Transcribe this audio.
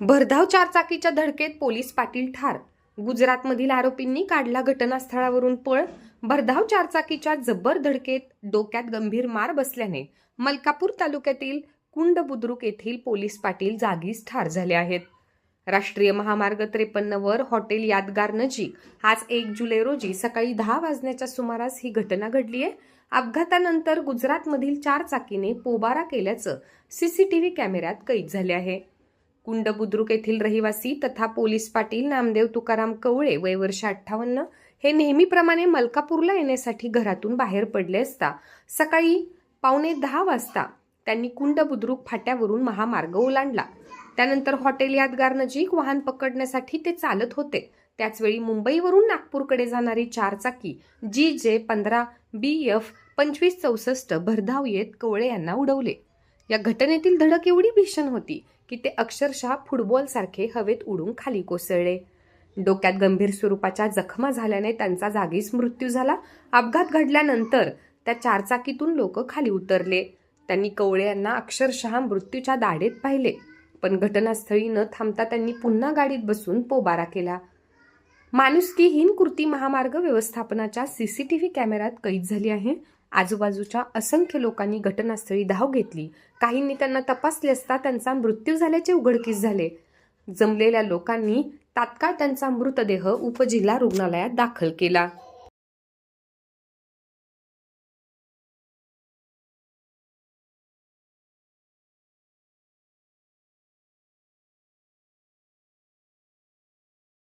भरधाव चारचाकीच्या धडकेत पोलीस पाटील ठार. गुजरातमधील आरोपींनी काढला घटनास्थळावरून पळ. भरधाव चारचाकीच्या जब्बर धडकेत डोक्यात गंभीर मार बसल्याने मलकापूर तालुक्यातील कुंड बुद्रुक येथील पोलीस पाटील जागीच ठार झाले आहेत. राष्ट्रीय महामार्ग त्रेपन्नवर हॉटेल यादगार नजीक आज एक जुलै रोजी सकाळी दहा वाजण्याच्या सुमारास ही घटना घडली आहे अपघातानंतर गुजरातमधील चार चाकीने पोबारा केल्याचं सीसीटीव्ही कॅमेऱ्यात कैद झाले आहे. कुंड बुद्रुक येथील रहिवासी तथा पोलीस पाटील नामदेव तुकाराम कवळे वय वर्ष अठ्ठावन्न हे नेहमीप्रमाणे मलकापूरला येण्यासाठी घरातून बाहेर पडले असता सकाळी पावणे दहा वाजता त्यांनी कुंड बुद्रुक फाट्यावरून महामार्ग ओलांडला. त्यानंतर हॉटेल यादगार नजीक वाहन पकडण्यासाठी ते चालत होते. त्याचवेळी मुंबईवरून नागपूरकडे जाणारी चारचाकी जी जे पंधरा बी एफ पंचवीस चौसष्ट भरधाव येत कवळे यांना उडवले. या घटनेतील धडक एवढी भीषण होती की ते अक्षरशः फुटबॉलसारखे हवेत उडून खाली कोसळले. डोक्यात गंभीर स्वरूपाच्या जखमा झाल्याने त्यांचा जागीच मृत्यू झाला. अपघात घडल्यानंतर त्या चारचाकीतून लोक खाली उतरले. त्यांनी कवळे यांना अक्षरशः मृत्यूच्या दाढेत पाहिले पण घटनास्थळी न थांबता त्यांनी पुन्हा गाडीत बसून पोबारा केला. माणुसकीहीन कृती महामार्ग व्यवस्थापनाच्या सीसीटीव्ही कॅमेऱ्यात कैद झाली आहे. आजूबाजूच्या असंख्य लोकांनी घटनास्थळी धाव घेतली. काहींनी त्यांना तपासले असता त्यांचा मृत्यू झाल्याचे उघडकीस झाले. जमलेल्या लोकांनी तात्काळ त्यांचा मृतदेह उपजिल्हा रुग्णालयात दाखल केला.